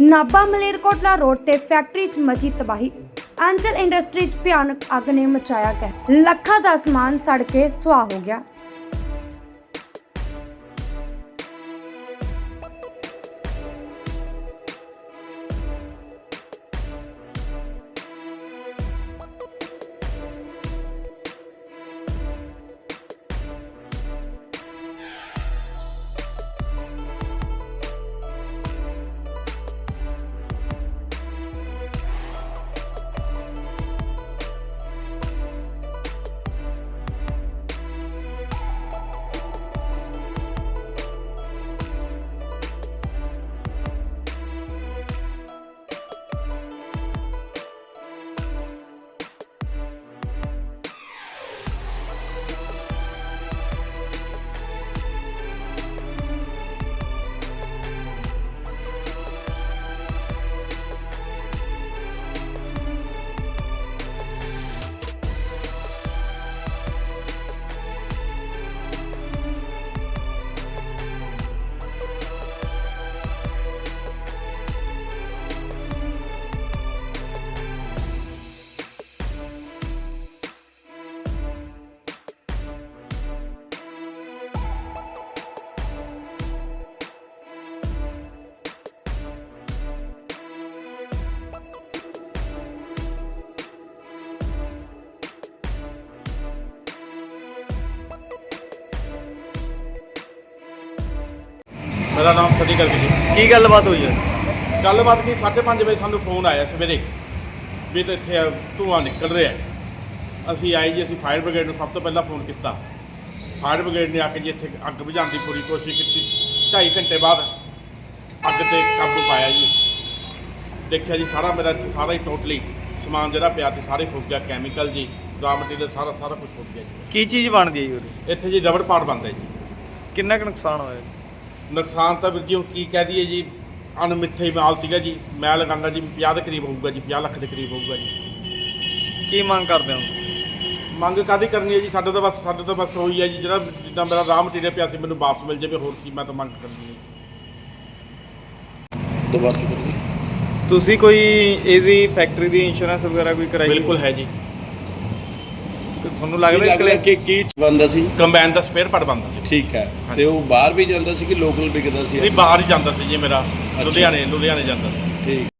Nabha Malerkotla road ਤੇ factory 'ਚ ਮਚੀ ਤਬਾਹੀ। ਐਂਜਲ ਇੰਡਸਟਰੀ 'ਚ ਭਿਆਨਕ ਅੱਗ ਨੇ ਮਚਾਇਆ ਕਹਿਰ। ਲੱਖਾਂ ਦਾ ਸਮਾਨ ਸੜ ਕੇ ਸੁਆਹ ਹੋ ਗਿਆ। ਮੇਰਾ ਨਾਮ ਸਦੀ ਗਰਗ ਜੀ। ਕੀ ਗੱਲਬਾਤ ਹੋਈ ਹੈ? ਗੱਲਬਾਤ ਕੀ? 5:30 ਵਜੇ ਸਾਨੂੰ ਫੋਨ ਆਇਆ ਸਵੇਰੇ ਵੀ ਤੇ ਇੱਥੇ ਧੂੰਆਂ ਨਿਕਲ ਰਿਹਾ ਹੈ। ਅਸੀਂ ਆਏ ਜੀ ਅਸੀਂ ਫਾਇਰ ਬ੍ਰਿਗੇਡ ਨੂੰ ਸਭ ਤੋਂ ਪਹਿਲਾਂ ਫੋਨ ਕੀਤਾ। ਫਾਇਰ ਬ੍ਰਿਗੇਡ ਨੇ ਆ ਕੇ ਜੀ ਇੱਥੇ ਅੱਗ ਬੁਝਾਉਣ ਦੀ ਪੂਰੀ ਕੋਸ਼ਿਸ਼ ਕੀਤੀ। 2.5 ਘੰਟੇ ਬਾਅਦ ਅੱਗ ਤੇ ਕਾਬੂ ਪਾਇਆ ਜੀ। ਦੇਖਿਆ ਜੀ ਸਾਰਾ ਮੇਰਾ ਇੱਥੇ ਸਾਰਾ ਹੀ ਟੋਟਲੀ ਸਮਾਨ ਜਿਹੜਾ ਪਿਆ ਤੇ ਸਾਰੇ ਫੁੱਕ ਗਿਆ ਕੈਮੀਕਲ ਜੀ ਰਾ ਮਟੀਰੀਅਲ ਸਾਰਾ ਸਾਰਾ ਕੁਝ ਫੁੱਕ ਗਿਆ ਜੀ। ਕੀ ਚੀਜ਼ ਬਣਦੀ ਹੈ ਜੀ ਉਹਦੀ? ਇੱਥੇ ਜੀ ਰਬੜ ਪਾਟ ਬਣਦਾ ਜੀ। ਕਿੰਨਾ ਕੁ ਨੁਕਸਾਨ ਹੋਇਆ? ਜੀ? ਨੁਕਸਾਨ ਤਾਂ ਵੀਰ ਜੀ ਹੁਣ ਕੀ ਕਹਿ ਦਈਏ ਜੀ ਅਣਮਿੱਥੇ ਮਾਲ ਸੀਗਾ ਜੀ ਮੈਂ ਲਗਾਉਂਦਾ ਜੀ 50 ਦੇ ਕਰੀਬ ਹੋਊਗਾ ਜੀ 50 ਲੱਖ ਦੇ ਕਰੀਬ ਹੋਊਗਾ ਜੀ। ਕੀ ਮੰਗ ਕਰਦੇ ਹੋ? ਮੰਗ ਕਾਦੀ ਕਰਨੀ ਹੈ ਜੀ? ਸਾਡੇ ਤਾਂ ਬਸ ਸਾਡੇ ਤਾਂ ਬਸ ਉਹੀ ਹੈ ਜੀ ਜਿਹੜਾ ਜਿੱਦਾਂ ਮੇਰਾ ਰਾਹ ਮਟੀਰੀਅਲ ਪਿਆ ਸੀ ਮੈਨੂੰ ਵਾਪਸ ਮਿਲ ਜਾਵੇ ਹੋਰ ਕੀ ਮੈਂ ਤਾਂ ਮੰਗ ਕਰਨੀ ਹੈ ਜੀ। ਦੁਬਾਰਾ ਤੁਸੀਂ ਕੋਈ ਇਹਦੀ ਫੈਕਟਰੀ ਦੀ ਇੰਸ਼ੋਰੈਂਸ ਵਗੈਰਾ ਕੋਈ ਕਰਾਈ? ਬਿਲਕੁਲ ਹੈ ਜੀ। ਤੇ ਤੁਹਾਨੂੰ ਲੱਗਦਾ ਲੱਗਦਾ ਲੱਗਦਾ ਕਿ ਕੀ ਬੰਦਾ ਸੀ? ਕੰਬਾਈਨ ਦਾ ਸਪੇਅਰ ਪਾਰਟ ਬਣਦਾ ਸੀ। ਠੀਕ ਹੈ। ਤੇ ਉਹ ਬਾਹਰ ਵੀ ਜਾਂਦਾ ਸੀ ਕਿ ਲੋਕਲ ਵਿਕਦਾ ਸੀ ਨਹੀਂ ਬਾਹਰ ਹੀ ਜਾਂਦਾ ਸੀ ਜੀ ਮੇਰਾ। ਲੁਧਿਆਣੇ ਲੁਧਿਆਣੇ ਜਾਂਦਾ ਸੀ। ਠੀਕ।